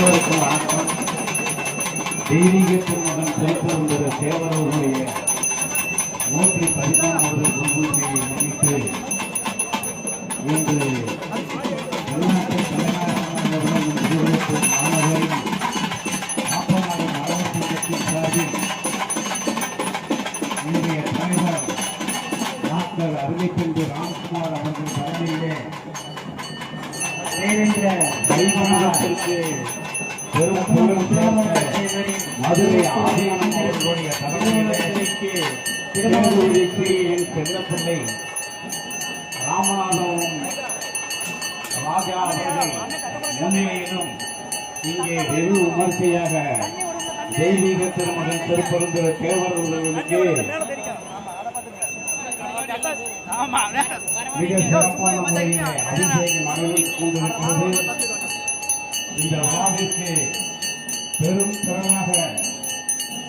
அனைவருக்கும் வணக்கம் தெய்வீக திருமகன் திருப்பரங்குற தேவரவர்களுடைய நூற்றி பதிமூணாவது குருபூஜையை முன்னிட்டு இன்று தமிழ்நாட்டு தலைநகரம் நிறுவனத்தின் மாணவரின் மாணவர் சங்கத்தின் சார்பில் இன்றைய தலைவர் டாக்டர் அருமைப்பெண்டு ராம்குமார் அவர்கள் தலைமையிலே தேவேந்திர வைபவத்திற்கு பெரும் மதுரை ஆதீனம் அவர்களுடைய தலைமையிலே திருமணூரி என் செல்லப்பிள்ளை ராமநாதமும் ராஜா அவர்கள் முன்னிலையிலும் இங்கே வெகு விமர்சையாக தெய்வீக திருமகன் திருப்பரந்துர தேவர்களுக்கு மிக சிறப்பான முறையிலே அபிஷேகம் நடைபெற்றுக் கொண்டிருக்கிறது. இந்த விழாவிற்கு பெரும் திறனாக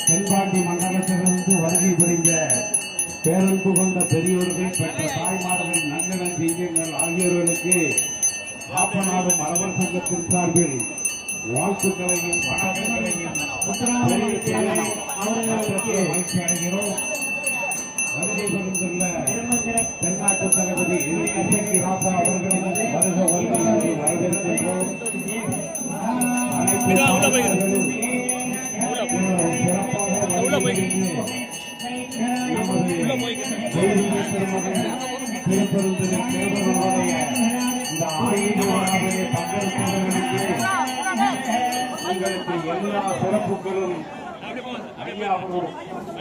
தென்பாண்டி மண்டலத்திலிருந்து வருகை புரிந்த பேரன்பு கொண்ட பெரியோர்கள் பெற்ற தாய்மார்கள் நங்கன தீயங்கள் ஆகியோர்களுக்கு காப்பநாடும் அரவர் சங்கத்தின் சார்பில் வாழ்த்துக்களையும் மகிழ்ச்சி அடைகிறோம். வருகை புரிந்துள்ள தென்னாட்டு தளபதி ராசா அவர்களின் வருக வருகையை வரவேற்கின்றோம். திருப்பெருந்துறை தேவர்களுடைய இந்த ஆயுத விழாவிலே பங்கேற்பவர்களுக்கு உங்களுக்கு எல்லா சிறப்புகளும் ஐயா அவர்கள்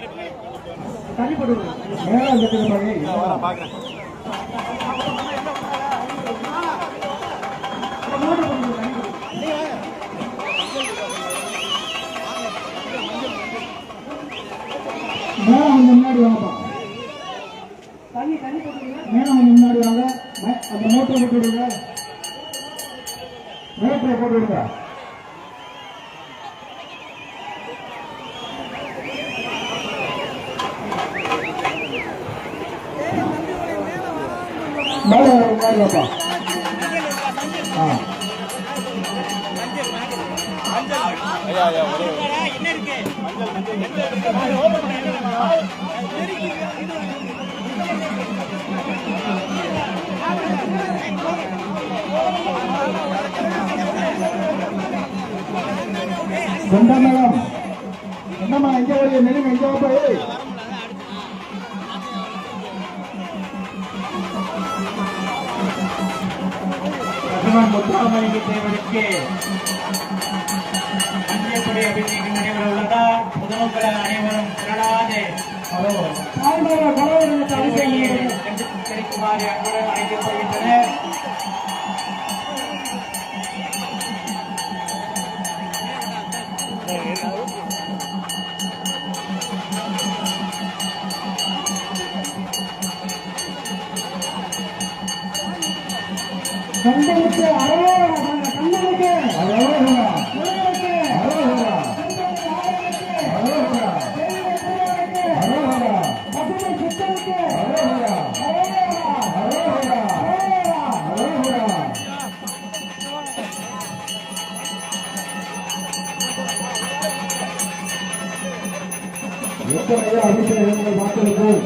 மேல மேல கொஞ்சம் முன்னாடி வாங்கப்பா மேல கொஞ்சம் முன்னாடி வாங்க. மே- அந்த மோட்டரை போட்டு விடுங்க. மோட்டரை போட்டு விடுங்க. மேல வாப்பா. ஆ செந்தமலம் என்னம்மா எங்க வழிய நெடுங்க எங்க வாப்பா ஏய் பகவான் முத்துராமலிங்க தேவருக்கு அஞ்சப்படி அபிஷேகம் நடைபெற உள்ளதால் பொதுமக்கள் அனைவரும் திரளாது கிடைக்குமாறு அன்புடன் அழைக்கப்படுகின்றனர் கண்டனுக்கு அரோகரா கண்டனுக்கு அரோகரா. எத்தனையோ அபிஷேகங்கள் பார்த்திருக்கோம்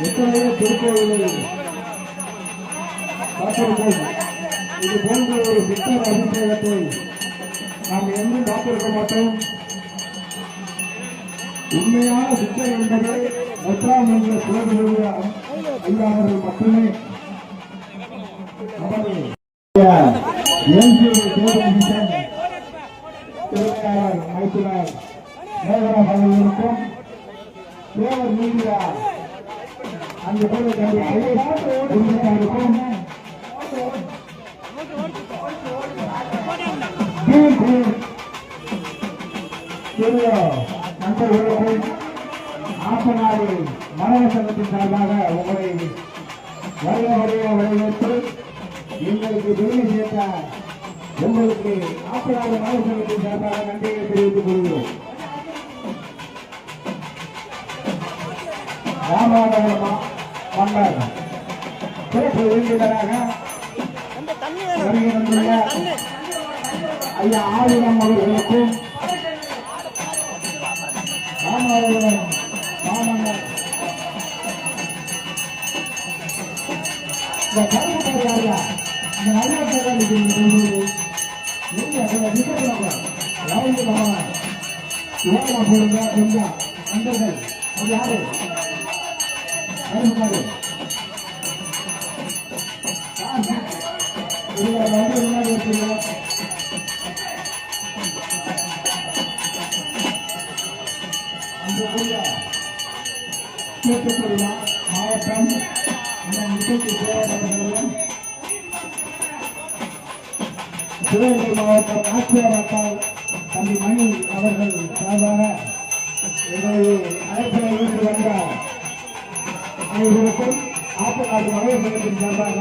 எத்தனையோ திருக்கோயில்கள் பார்த்திருக்கோம் இது போன்ற ஒரு சித்தர் அபிஷேகத்தை நாம் எங்கும் பார்த்திருக்க மாட்டோம். உண்மையான சித்தர் என்பது ஒற்றாம் என்ற சிவகுருவிய ஐயா அவர்கள் மட்டுமே. நமது எம்ஜி தேவன் திருமையாளர் மைத்துனர் மேகராஜ் இருக்கும் தேவர் மீடியா அந்த போல தந்தை ஐஎஸ் நண்பர்களுக்கும் ஆசனாடு மனவ சங்கத்தின் சார்பாக உங்களை வருக வருக வரவேற்று எங்களுக்கு விருது சேர்த்த உங்களுக்கு ஆசனாடு மனவ சங்கத்தின் சார்பாக நன்றியை தெரிவித்துக் கொள்கிறோம் வீரராக விருந்தினராக வருகை வந்துள்ள ஐயா ஆளுநர் அவர்களுக்கும் ராமநாதபுரம் மாமன்னர் இந்த கருமத்தார் யாருயா இதுல வந்து முன்னாடி வச்சுருக்கோம் தூத்துக்குடி மாவட்டம் அந்த நிகழ்ச்சி போராட்டங்களும் சிவகங்கை மாவட்டம் ஆட்சியராக்கால் தம்பி மணி அவர்கள் சார்பாக வந்த அனைவருக்கும் ஆப்பநாடு மகளிர் சங்கத்தின் சார்பாக